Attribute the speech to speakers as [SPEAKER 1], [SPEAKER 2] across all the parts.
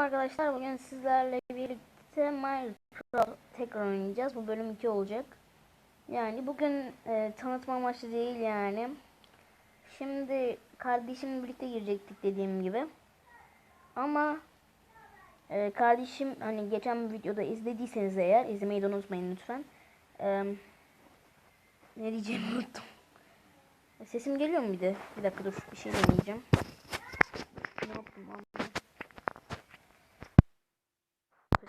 [SPEAKER 1] arkadaşlar bugün sizlerle birlikte Minecraft tekrar oynayacağız. Bu bölüm 2 olacak. Yani bugün e, tanıtma amaçlı değil yani. Şimdi kardeşimle birlikte girecektik dediğim gibi. Ama e, kardeşim hani geçen videoda izlediyseniz eğer izlemeyi de unutmayın lütfen. E, ne diyeceğimi unuttum. Sesim geliyor mu bir de? Bir dakika dur bir şey deneyeceğim. Ne yaptım lan?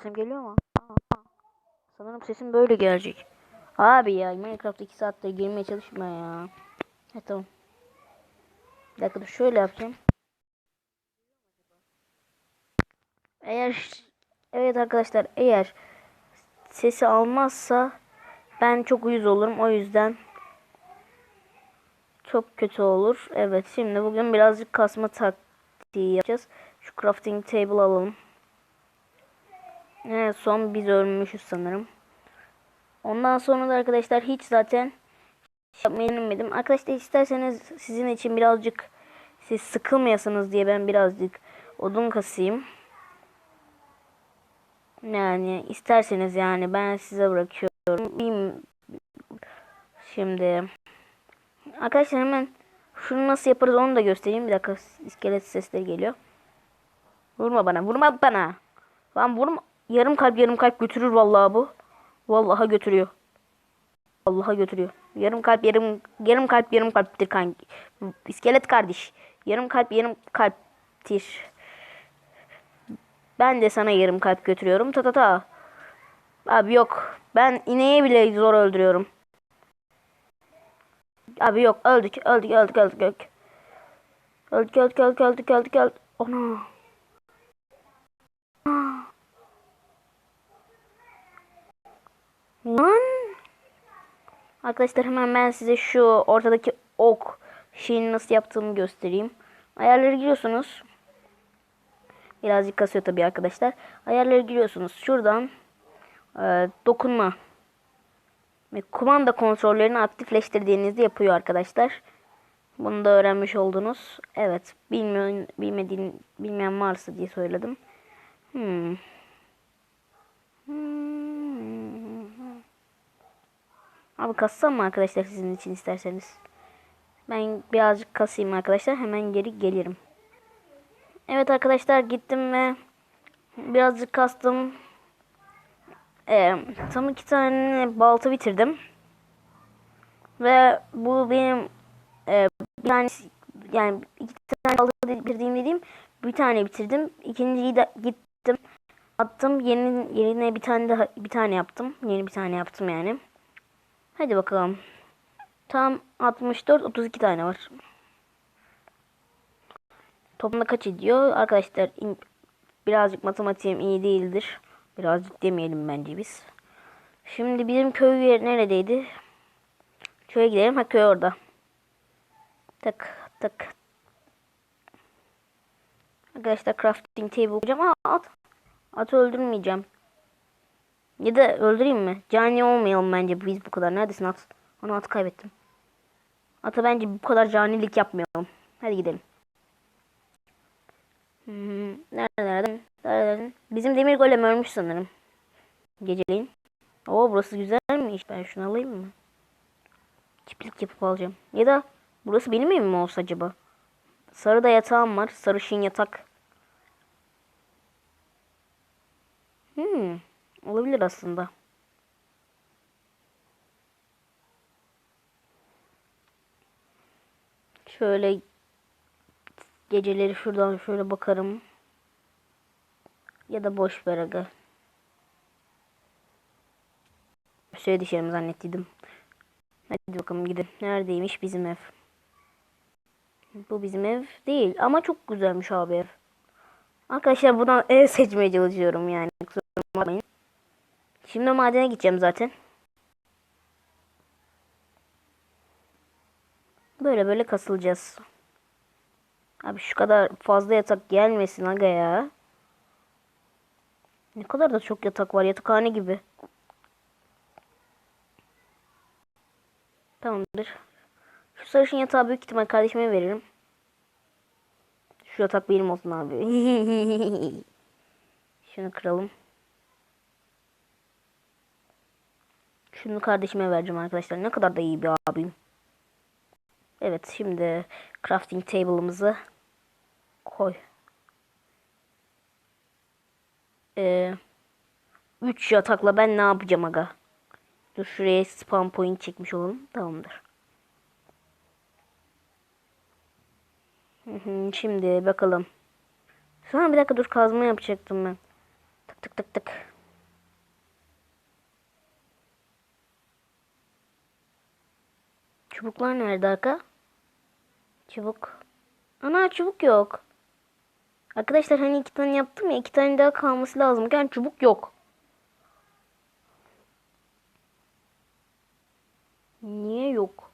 [SPEAKER 1] Sesim geliyor mu? Sanırım sesim böyle gelecek. Abi ya Minecraft 2 saatte girmeye çalışma ya. He tamam. Bir dakika şöyle yapacağım. Eğer evet arkadaşlar eğer sesi almazsa ben çok uyuz olurum o yüzden çok kötü olur. Evet şimdi bugün birazcık kasma taktiği yapacağız. Şu crafting table alalım. Evet son biz ölmüşüz sanırım. Ondan sonra da arkadaşlar hiç zaten yapmayı denemedim. Arkadaşlar isterseniz sizin için birazcık siz sıkılmayasınız diye ben birazcık odun kasayım. Yani isterseniz yani ben size bırakıyorum. Şimdi arkadaşlar hemen şunu nasıl yaparız onu da göstereyim. Bir dakika iskelet sesleri geliyor. Vurma bana vurma bana. Lan vurma. Yarım kalp yarım kalp götürür vallahi bu. Vallahi götürüyor. Vallahi götürüyor. Yarım kalp yarım yarım kalp yarım kalptir kanki. İskelet kardeş. Yarım kalp yarım kalptir. Ben de sana yarım kalp götürüyorum. Ta ta ta. Abi yok. Ben ineği bile zor öldürüyorum. Abi yok. Öldük. Öldük. Öldük. Öldük. Öldük. Öldük. Öldük. Öldük. Öldük. öldük. Ana. Lan. Arkadaşlar hemen ben size şu ortadaki ok şeyini nasıl yaptığımı göstereyim. Ayarları giriyorsunuz. Birazcık kasıyor tabii arkadaşlar. Ayarları giriyorsunuz. Şuradan e, dokunma ve kumanda kontrollerini aktifleştirdiğinizde yapıyor arkadaşlar. Bunu da öğrenmiş oldunuz. Evet. Bilmiyorum, bilmediğin, bilmeyen varsa diye söyledim. Hmm. Hmm. Abi kassam mı arkadaşlar sizin için isterseniz? Ben birazcık kasayım arkadaşlar. Hemen geri gelirim. Evet arkadaşlar gittim ve birazcık kastım. Ee, tam iki tane balta bitirdim. Ve bu benim e, bir tane yani iki tane balta bitirdiğim dediğim bir tane bitirdim. İkinciyi de gittim attım. Yeni yerine bir tane daha bir tane yaptım. Yeni bir tane yaptım yani. Hadi bakalım. Tam 64 32 tane var. Toplamda kaç ediyor? Arkadaşlar birazcık matematiğim iyi değildir. Birazcık demeyelim bence biz. Şimdi bizim köy yer neredeydi? Köye gidelim. Ha köy orada. Tak tak. Arkadaşlar crafting table kuracağım. Aa at. Öldürmeyeceğim. Ya da öldüreyim mi? Cani olmayalım bence biz bu kadar. Neredesin at? Onu atı kaybettim. Ata bence bu kadar canilik yapmayalım. Hadi gidelim. Nereden? Nereden? Bizim demir golem ölmüş sanırım. Geceleyin. Oo burası güzelmiş. Ben şunu alayım mı? Çiftlik yapıp alacağım. Ya da burası benim evim mi olsa acaba? Sarıda yatağım var. Sarışın yatak. Hmm, olabilir aslında. Şöyle geceleri şuradan şöyle bakarım. Ya da boş ver aga. Şöyle düşerim zannettiydim. Hadi bakalım gidelim. Neredeymiş bizim ev? Bu bizim ev değil ama çok güzelmiş abi ev. Arkadaşlar buradan ev seçmeye çalışıyorum yani. Kusura bakmayın. Şimdi madene gideceğim zaten. Böyle böyle kasılacağız. Abi şu kadar fazla yatak gelmesin aga ya. Ne kadar da çok yatak var. Yatakhane gibi. Tamamdır. Şu sarışın yatağı büyük ihtimal kardeşime veririm. Şu yatak benim olsun abi. Şunu kıralım. Şunu kardeşime vereceğim arkadaşlar. Ne kadar da iyi bir abim. Evet şimdi crafting table'ımızı koy. Ee, 3 yatakla ben ne yapacağım aga? Dur şuraya spawn point çekmiş olalım. Tamamdır. Şimdi bakalım. An bir dakika dur kazma yapacaktım ben. Tık tık tık tık. Çubuklar nerede aga? Çubuk. Ana çubuk yok. Arkadaşlar hani iki tane yaptım ya iki tane daha kalması lazım. Yani çubuk yok. Niye yok?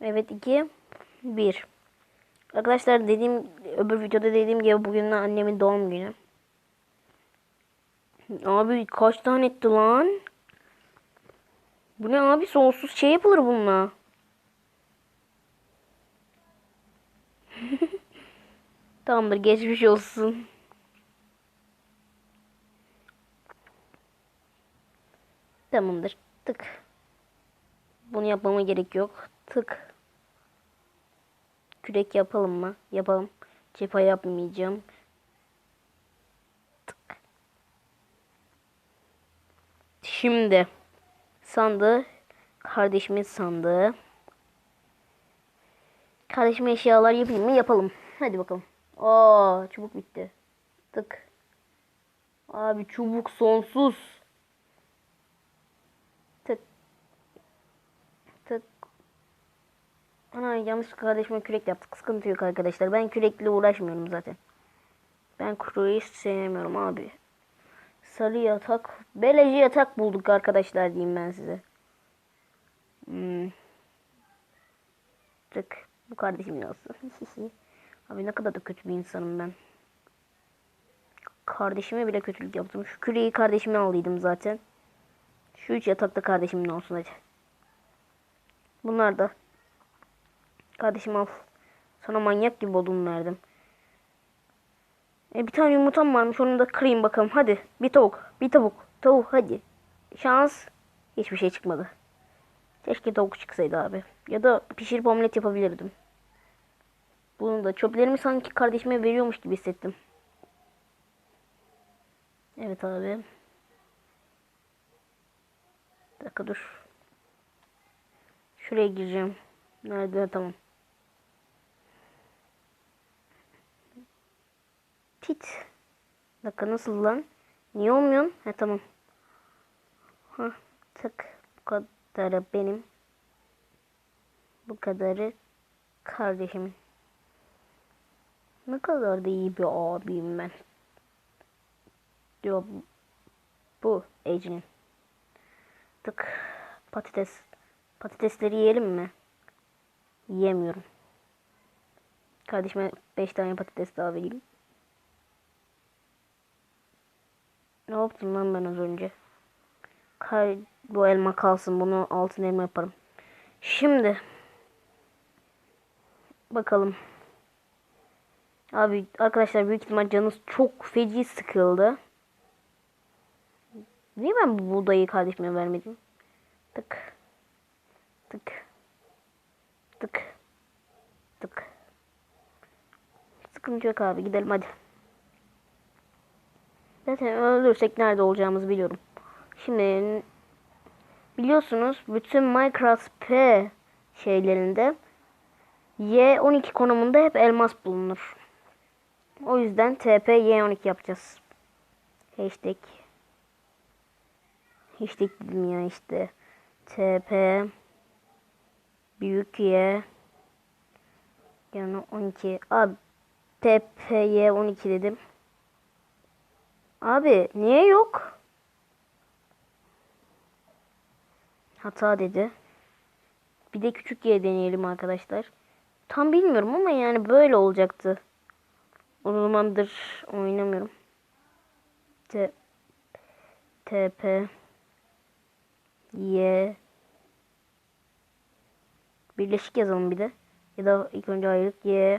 [SPEAKER 1] Evet 2 1 Arkadaşlar dediğim öbür videoda dediğim gibi bugün annemin doğum günü. Abi kaç tane etti lan? Bu ne abi sonsuz şey yapılır bununla. Tamamdır geçmiş olsun. Tamamdır. Tık. Bunu yapmama gerek yok. Tık. Kürek yapalım mı? Yapalım. Cepha yapmayacağım. Şimdi sandığı kardeşimin sandığı. Kardeşime eşyalar yapayım mı? Yapalım. Hadi bakalım. Aa, çubuk bitti. Tık. Abi çubuk sonsuz. Tık. Tık. Ana yanlış kardeşime kürek yaptık. Sıkıntı yok arkadaşlar. Ben kürekle uğraşmıyorum zaten. Ben hiç sevmiyorum abi. Sarı yatak. Beleci yatak bulduk arkadaşlar diyeyim ben size. Hmm. Tık. Bu kardeşimin olsun. Abi ne kadar da kötü bir insanım ben. Kardeşime bile kötülük yaptım. Şu küreği kardeşime aldıydım zaten. Şu üç yatakta kardeşimin olsun hadi. Bunlar da. Kardeşim al. Sana manyak gibi odun verdim. E, bir tane yumurtam varmış onu da kırayım bakalım. Hadi bir tavuk. Bir tavuk. Tavuk hadi. Şans. Hiçbir şey çıkmadı. Keşke tavuk çıksaydı abi. Ya da pişirip omlet yapabilirdim. Bunu da çöplerimi sanki kardeşime veriyormuş gibi hissettim. Evet abi. Bir dakika dur. Şuraya gireceğim. Nerede? Tamam. Tit. Dakika nasıl lan? Niye olmuyor? He tamam. Ha tık. Bu kadarı benim. Bu kadarı kardeşimin. Ne kadar da iyi bir abiyim ben. Diyor bu Ece'nin. Tık patates. Patatesleri yiyelim mi? Yiyemiyorum. Kardeşime 5 tane patates daha vereyim. Ne yaptım lan ben az önce? Kay bu elma kalsın. Bunu altın elma yaparım. Şimdi bakalım. Abi arkadaşlar büyük ihtimal canınız çok feci sıkıldı. Niye ben bu buğdayı kardeşime vermedim? Tık. Tık. Tık. Tık. Sıkıntı yok abi gidelim hadi. Zaten ölürsek nerede olacağımızı biliyorum. Şimdi biliyorsunuz bütün Minecraft P şeylerinde Y12 konumunda hep elmas bulunur. O yüzden TP Y12 yapacağız. Hashtag Hashtag dedim ya işte. TP büyük Y yani 12 abi TP Y12 dedim. Abi niye yok? Hata dedi. Bir de küçük Y deneyelim arkadaşlar. Tam bilmiyorum ama yani böyle olacaktı. O zamandır oynamıyorum. T TP Y Birleşik yazalım bir de. Ya da ilk önce ayrılık Y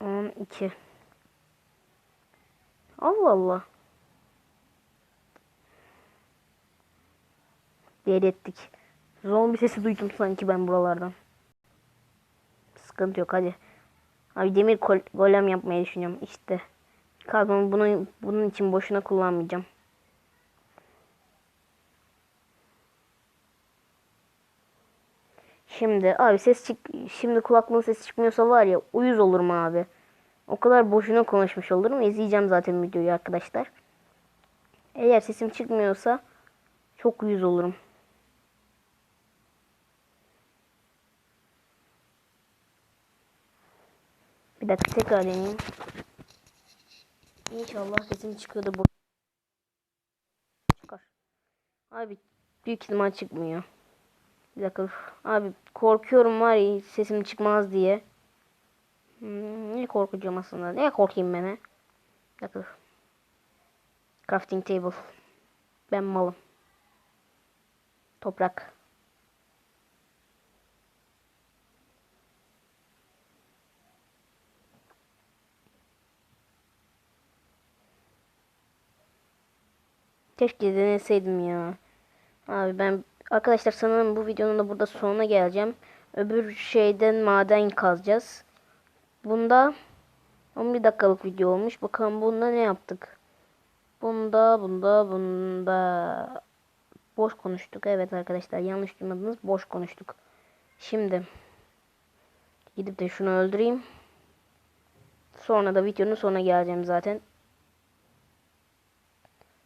[SPEAKER 1] 12. Allah Allah. Deli ettik. Zombi sesi duydum sanki ben buralardan. Sıkıntı yok hadi. Abi demir golem yapmayı düşünüyorum işte. Kazmamı bunu, bunun için boşuna kullanmayacağım. Şimdi abi ses çık şimdi kulaklığın sesi çıkmıyorsa var ya uyuz olurum abi. O kadar boşuna konuşmuş olurum. İzleyeceğim zaten videoyu arkadaşlar. Eğer sesim çıkmıyorsa çok uyuz olurum. Bir dakika tekrar deneyeyim. İnşallah sesim çıkıyordu bu. Çıkar. Abi büyük ihtimal çıkmıyor. Bir dakika. Abi korkuyorum var ya sesim çıkmaz diye. Hmm, ne korkacağım aslında? Ne korkayım ben he? Bir dakika. Crafting table. Ben malım. Toprak. Keşke deneseydim ya. Abi ben arkadaşlar sanırım bu videonun da burada sonuna geleceğim. Öbür şeyden maden kazacağız. Bunda 11 dakikalık video olmuş. Bakalım bunda ne yaptık? Bunda, bunda, bunda boş konuştuk. Evet arkadaşlar yanlış duymadınız. Boş konuştuk. Şimdi gidip de şunu öldüreyim. Sonra da videonun sonuna geleceğim zaten.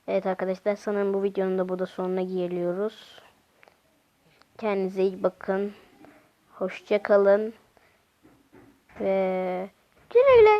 [SPEAKER 1] Evet arkadaşlar sanırım bu videonun da burada sonuna geliyoruz. Kendinize iyi bakın. Hoşça kalın. Ve